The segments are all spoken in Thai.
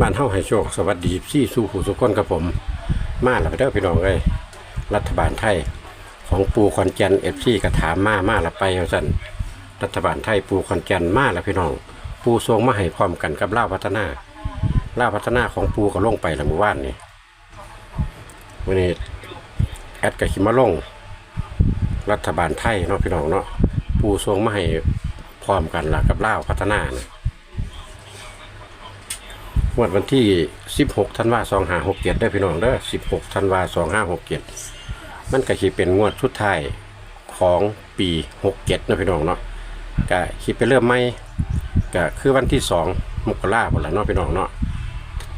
บ้านเฮาให้โชค สวัสดีซี่สู่ผู้สุกคนกับผม มาแล้วไปเด้อพี่น้องเอ้ยรัฐบาลไทย ของปูคอนแกนเอฟซีกระถามมามาละไปเอาสั่นรัฐบาลไทยปูคอนแกนมาแล้วพี่น้อง ปูทรงมาให้พร้อมกันกับล่าพัฒนาล่าพัฒนาของปูก็ลงไปล้วเมื่อวานนี่วันนี้แอดกับขิมาลง รัฐบาลไทยเนาะพี่น้องเนาะปูทรงมาให้พร้อมกันละกับล่าพัฒนานะ งวดวันที่ 16ธันวาคม2567ได้พี่น้องเด้อ16ธันวา2567มันก็สิเป็นงวดสุดท้ายของปี 67นะพี่น้องเนาะก็คิดไปเริ่มใหม่ก็คือวันที่ 2 มกราคมพุ่นละเนาะพี่น้องเนาะ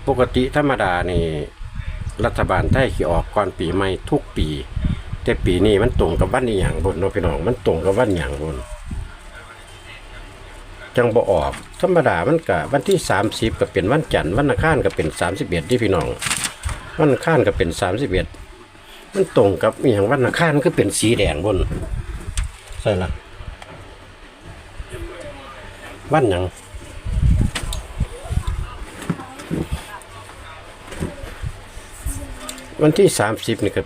ปกติธรรมดานี่รัฐบาลไทยสิออกก่อนปีใหม่ทุกปี แต่ปีนี้มันตรงกับวันอีหยังบนเนาะพี่น้องมันตรงกับวันหยังบน จังบ่ออก ธรรมดามันก็วันที่ 30 ก็เป็นวันจันทร์วันอังคารก็เป็น 31ที่พี่น้อง วันอังคารก็เป็น 31 มันตรงกับอหย่างวันอังคารมันก็เป็นสีแดงบนใช่ละวันหยังวันที่ 30นี่ก็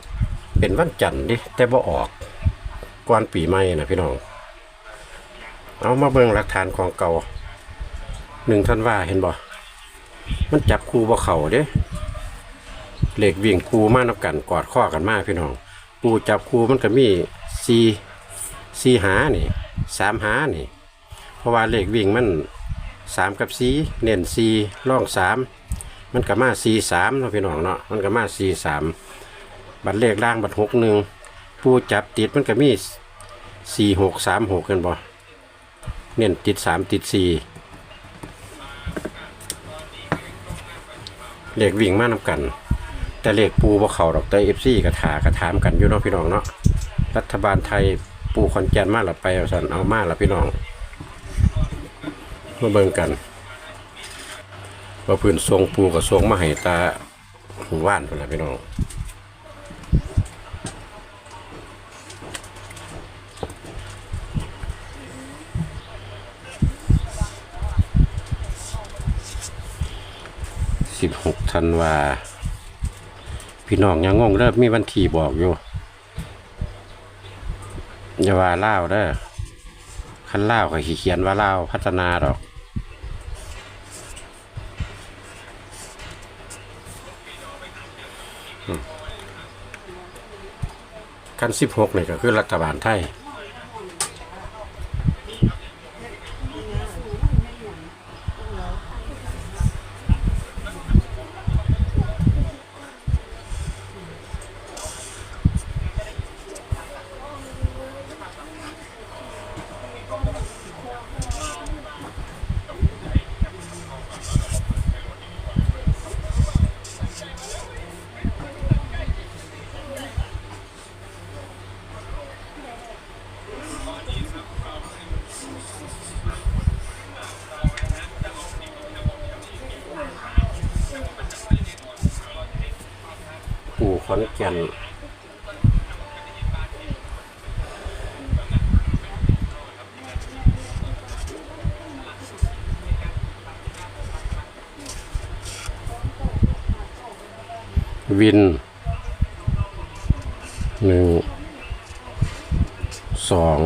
เป็นวันจันทร์ดิแต่บ่ออกก่อนปีใหม่นะพี่น้อง เอามาเบิ่งหลักฐานของเก่าหนึ่งท่านว่าเห็นบ่ มันจับคูบ่เข่าเด้เหล็กวิ่งคูมานับกันกอดข้อกันมาพี่น้องปูจับคูมันก็มีสี่สี่หานี่สามหานี่ เพราะว่าเหล็กวิ่งมันสามกับสี่เน้นสี่ล่องสามมันก็มาสี่สามเนาะพี่น้องเนาะมันก็มาสี่สามบัตรเลขล่างบัตรหกหนึ่งปูจับติดมันก็มีสี่หกสามหกกันบ่ เน้นติดสามติดสี่เลขวิ่งมานำกัน แต่เลขปูบ่เขาดอกแต่เอฟซีกระถากระถามกันอยู่เนาะพี่น้องเนาะรัฐบาลไทยปูคอนแกนมาละไปเอาสันเอามาละพี่น้องมาเบิ่งกันว่าพื้นทรงปูกับทรงมาให้ตาหูว่านพุ่นละพี่น้อง สิบหกธันวาพี่น้องยังงงเด้อมีวันที่บอกอยู่อย่าว่าเล่าเด้อคันเล่าก็ขีเขียนว่าเล่าพัฒนาดอก กันสิบหกนี่ก็คือรัฐบาลไทย ขอนแก่นวินหนึ่งสอง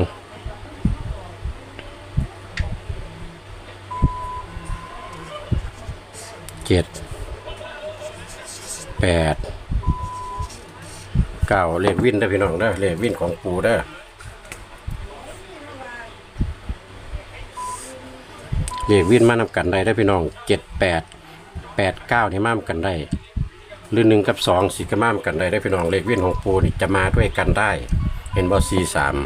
เจ็ดแปด เก่าเลขวินเด้พี่น้องเด้เลขวินของปูเด้เลขวินมานำกันได้เด้พี่น้องเจ็ดแปดแปดเก้านี่มานำกันได้หรือหนึ่งกับสองสี่ก็มานำกันได้ได้พี่น้องเลขวินของปูนี่จะมาด้วยกันได้ เห็นบอสี่สาม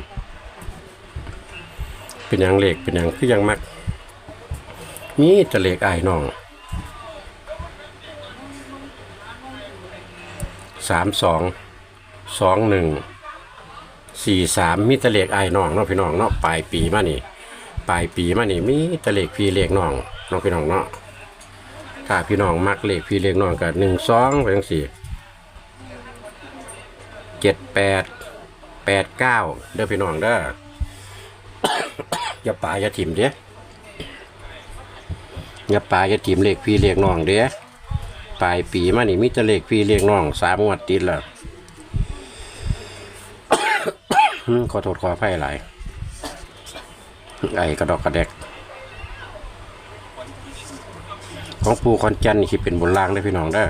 เป็นอย่างเลขเป็นอย่างคืออย่างมักนี่จะเลขไอ้น้องสามสอง สองหนึ่งสี่สามมีตะเลขไอ้น้องเนาะพี่น้องเนาะปลายปีมานี่ปลายปีมานี่มีตะเลขพี่เลขน้องน้องพี่น้องเนาะถ้าพี่น้องมักเลขพี่เลขน้องก็หนึ่งสองไปทั้งสี่เจ็ดแปดแปดเก้าเด้อพี่น้องเด้ออย่าป่าอย่าถิ่มเด้ออย่าป่าอย่าถิ่มเลขพี่เลขน้องเด้อปลายปีมานี่มีแต่เลขพี่เลขน้องสามงวดติดแล้ว อืม ขอโทษขออภัยหลาย ไอ้กระดอกกระแดก ของปูคอนจันนี่คิดเป็นบนล่างได้พี่น้องได้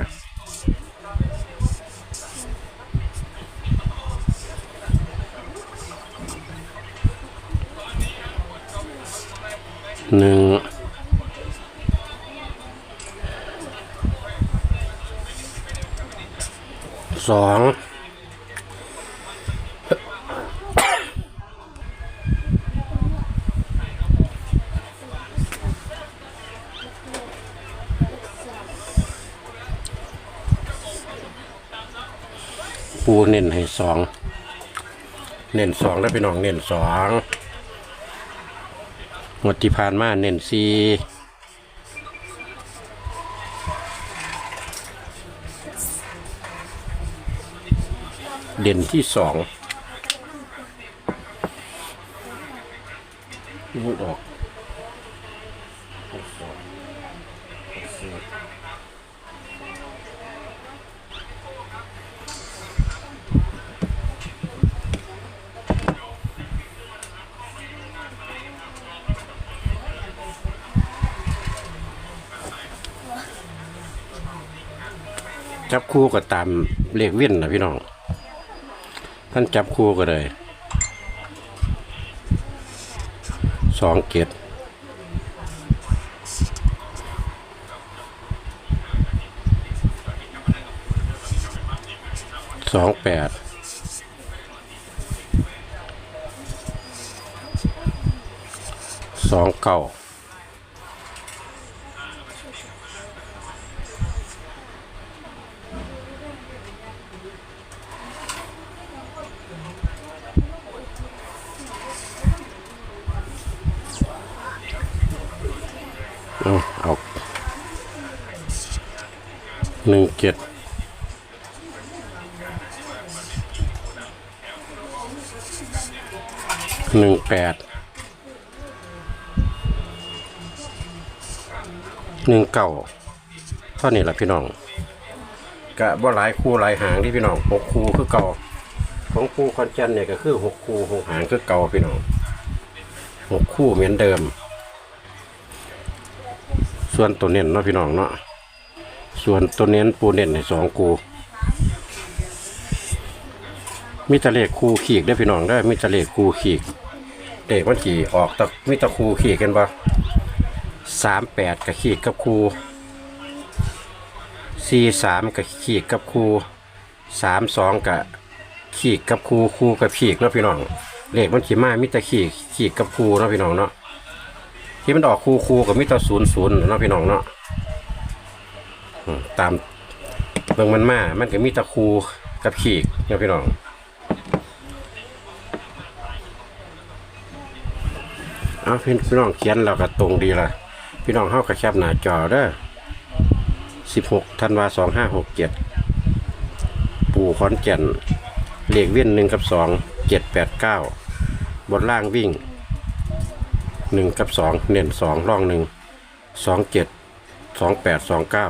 หนึ่งสอง ปูเน้นให้สอง เน้นสองแล้วพี่น้องเน้นสองงวดที่ผ่านมาเน้นสี่เด่นที่สองนี่ออก จับคู่ก็ตามเลขเว้นนะพี่น้องท่านจับคู่ก็เลยสองเกตสองแปดสองเก้า เอาเอาหนึ่งเจ็ดหนึ่งแปดหนึ่งเก้าเท่านี้แหละพี่น้องกะว่หลายคู่หลายหางที่พี่น้องหกคู่คือเก่าของคู่คอนเจนเนี่ยก็คือหกคู่หกหางคือเก่าพี่น้องหกคู่เหมือนเดิม ส่วนตัวเน้นเนาะพี่น้องเนาะส่วนตัวเน้นปูเน้นในสองกูมีแตะเลขคูขีกได้พี่น้องได้มีแตะเลขคูขีกเด็กมันขี่ออกตะมีแตะคูขีกกันปะสามแปดกับขีกกับคูสี่สามกับขีกกับคูสามสองกับขีกกับคูคูกับขีกเนาะพี่น้องเลขมันขี่มามีแต่ขีกขีกกับคูเนาะพี่น้องเนาะ ที่มันออกคูคูกับมิตรศูนย์ศูนย์เนาะพี่น้องเนาะอืมตามเบิ่งมันมา มันก็มีแตะคูกับขีกเนาะพี่น้องเอาพี่พี่น้องเขียนเราก็ตรงดีละพี่น้องเฮาก็แคปหน้าจอเด้อสิบหกธันวาสองห้าหกเจ็ดปู่ขอนแก่นเลขเวียนหนึ่งกับสองเจ็ดแปดเก้าบนล่างวิ่ง หนึ่งกับสองเน้นสองร่องหนึ่งสองเจ็ดสองแปดสองเก้า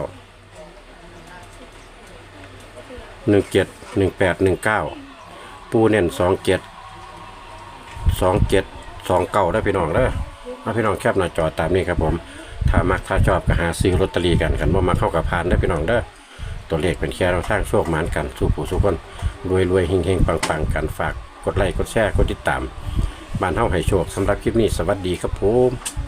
หนึ่งเจ็ดหนึ่งแปดหนึ่งเก้าปูเน้นสองเจ็ดสองเจ็ดสองเก้าได้พี่น้องเด้อมาพี่น้องแคบหน้าจอตามนี้ครับผม ถ้ามักถ้าชอบก็หาซื้อลอตเตอรี่กันกันว่ามาเข้ากับพานได้พี่น้องเด้อตัวเลขเป็นแค่เราสร้างโชคหมานกัน สู่ผู้สู่คนรวยรวยเฮงเฮงปังปังกันฝากกดไลค์กดแชร์กดติดตาม บ้านเฮาให้โชคสำหรับคลิปนี้สวัสดีครับผม